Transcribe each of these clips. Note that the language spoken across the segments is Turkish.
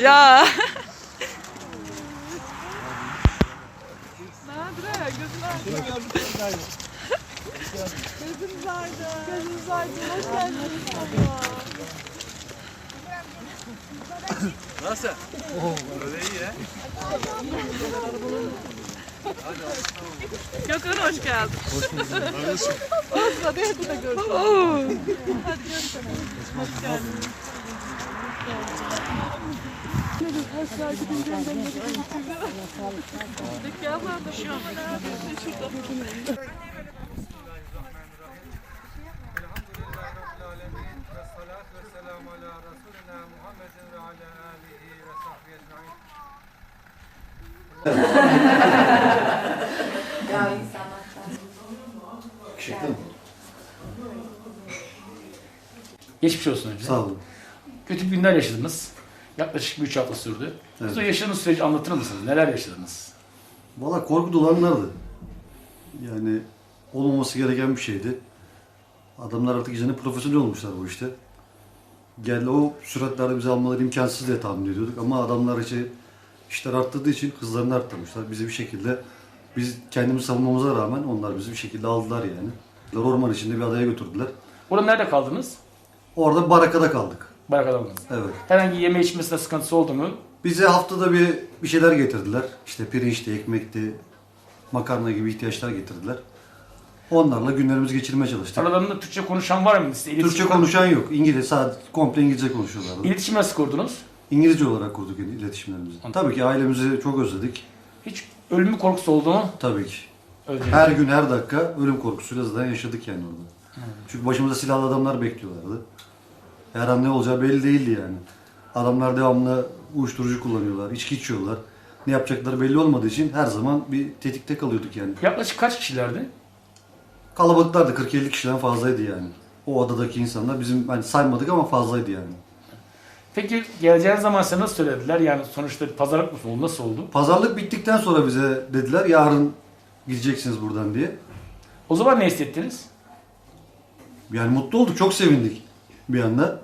ya. Gözünüz aydın. Gözünüz aydın. Hoş geldiniz. Nasıl? Öyle iyi ya. Gökhan hoş geldin. Hadi hadi de görüşürüz. Hadi görüşürüz. Hoş geldiniz. Hoş geldiniz. Dükkanlar da şu an şurada. Muhammedin ve ala alihi ve sahbihi ecmaîn. Geçmiş olsun önce. Sağ olun. Kötü günler yaşadınız. Yaklaşık bir üç hafta sürdü. Evet. Siz o yaşadığınız süreci anlatır mısınız? Neler yaşadınız? Valla korku dolu anlardı. Yani olmaması gereken bir şeydi. Adamlar artık iyice profesyonel olmuşlar bu işte. Geldi o süratlerde bizi almaları imkansız diye tahmin ediyorduk ama adamlar işte işler arttığı için hızlarını arttırmışlar. Bizi bir şekilde biz kendimizi savunmamıza rağmen onlar bizi bir şekilde aldılar yani. Orman içinde bir adaya götürdüler. Orada nerede kaldınız? Orada barakada kaldık. Barakada mısınız? Evet. Herhangi yeme içmesinde sıkıntısı oldu mu? Bize haftada bir bir şeyler getirdiler. İşte pirinçti, ekmekti, makarna gibi ihtiyaçlar getirdiler. Onlarla günlerimizi geçirmeye çalıştık. Aralarında Türkçe konuşan var mıydı? İletişim- Türkçe konuşan yok. İngiliz, sadece komple İngilizce konuşuyorlardı. İletişim nasıl kurdunuz? İngilizce olarak kurduk iletişimlerimizi. Tabii ki ailemizi çok özledik. Hiç ölümü korkusu oldu mu? Tabii ki. Özledim. Her gün, her dakika ölüm korkusuyla zaten yaşadık yani orada. Çünkü başımızda silahlı adamlar bekliyorlardı. Her an ne olacağı belli değildi yani. Adamlar devamlı uyuşturucu kullanıyorlar, içki içiyorlar. Ne yapacakları belli olmadığı için her zaman bir tetikte kalıyorduk yani. Yaklaşık kaç kişilerdi? Kalabalıklardı 40-50 kişiden fazlaydı yani. O adadaki insanlar bizim hani saymadık ama fazlaydı yani. Peki geleceğiniz zaman size nasıl söylediler? Yani sonuçta pazarlık mı oldu? Nasıl oldu? Pazarlık bittikten sonra bize dediler yarın gideceksiniz buradan diye. O zaman ne hissettiniz? Yani mutlu olduk, çok sevindik bir anda.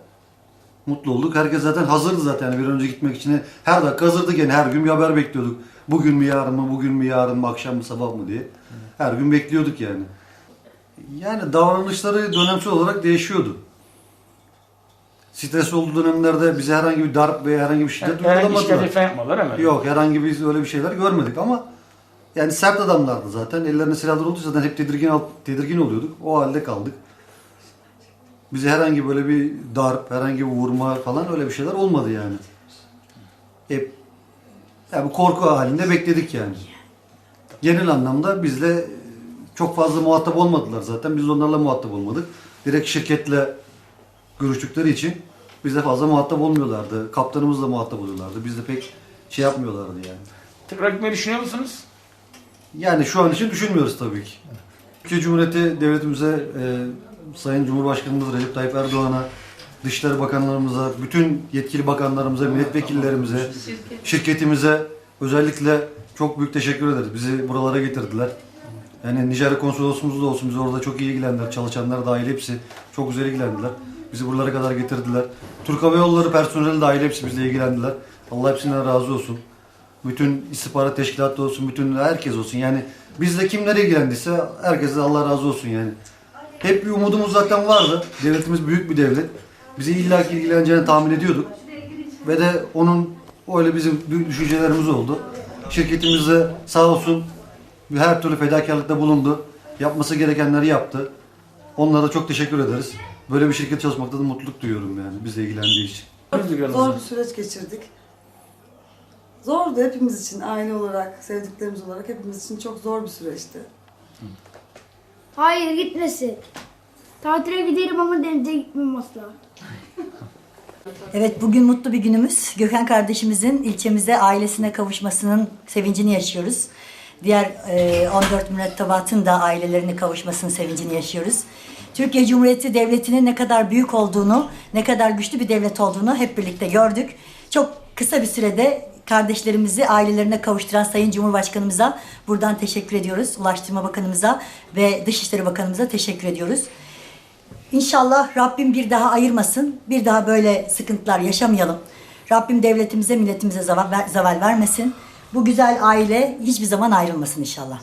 Mutlu olduk. Herkes zaten hazırdı zaten bir an önce gitmek için. Her dakika hazırdık yani her gün bir haber bekliyorduk. Bugün mü yarın mı, bugün mü yarın mı, akşam mı sabah mı diye. Her gün bekliyorduk yani. Yani davranışları dönemsel olarak değişiyordu. Stres olduğu dönemlerde bize herhangi bir darp veya herhangi bir şiddet Herhangi uygulamadılar. yapmadılar hemen. Yok herhangi bir öyle bir şeyler görmedik ama yani sert adamlardı zaten. Ellerinde silahlar olduğu zaten hep tedirgin tedirgin oluyorduk. O halde kaldık. Bize herhangi böyle bir darp, herhangi bir vurma falan öyle bir şeyler olmadı yani. Hep yani bu korku halinde bekledik yani. Genel anlamda bizle çok fazla muhatap olmadılar zaten. Biz onlarla muhatap olmadık. Direkt şirketle görüştükleri için bizle fazla muhatap olmuyorlardı. Kaptanımızla muhatap oluyorlardı. Biz de pek şey yapmıyorlardı yani. Tekrar gitmeyi düşünüyor musunuz? Yani şu an için düşünmüyoruz tabii ki. Türkiye Cumhuriyeti devletimize, e, Sayın Cumhurbaşkanımız Recep Tayyip Erdoğan'a, Dışişleri Bakanlarımıza, bütün yetkili bakanlarımıza, milletvekillerimize, şirketimize özellikle çok büyük teşekkür ederiz. Bizi buralara getirdiler. Yani Nijerya konsolosumuz da olsun bizi orada çok iyi ilgilendiler. Çalışanlar dahil hepsi çok güzel ilgilendiler. Bizi buralara kadar getirdiler. Türk Hava Yolları personeli dahil hepsi bizle ilgilendiler. Allah hepsinden razı olsun. Bütün istihbarat teşkilatı olsun, bütün herkes olsun. Yani bizle kimler ilgilendiyse herkese Allah razı olsun yani. Hep bir umudumuz zaten vardı. Devletimiz büyük bir devlet. Bizi illaki ilgileneceğini tahmin ediyorduk. Ve de onun öyle bizim büyük düşüncelerimiz oldu. Şirketimiz de sağ olsun her türlü fedakarlıkta bulundu. Yapması gerekenleri yaptı. Onlara da çok teşekkür ederiz. Böyle bir şirket çalışmakta da mutluluk duyuyorum yani bizle ilgilendiği için. Zor bir süreç geçirdik. Zordu hepimiz için, aile olarak, sevdiklerimiz olarak hepimiz için çok zor bir süreçti. Hayır gitmesin. Tatile giderim ama denize gitmem asla. Evet bugün mutlu bir günümüz. Gökhan kardeşimizin ilçemize ailesine kavuşmasının sevincini yaşıyoruz. Diğer e, 14 mürettebatın da ailelerine kavuşmasının sevincini yaşıyoruz. Türkiye Cumhuriyeti Devleti'nin ne kadar büyük olduğunu, ne kadar güçlü bir devlet olduğunu hep birlikte gördük. Çok kısa bir sürede kardeşlerimizi ailelerine kavuşturan Sayın Cumhurbaşkanımıza buradan teşekkür ediyoruz. Ulaştırma Bakanımıza ve Dışişleri Bakanımıza teşekkür ediyoruz. İnşallah Rabbim bir daha ayırmasın. Bir daha böyle sıkıntılar yaşamayalım. Rabbim devletimize, milletimize zaval, zaval vermesin. Bu güzel aile hiçbir zaman ayrılmasın inşallah.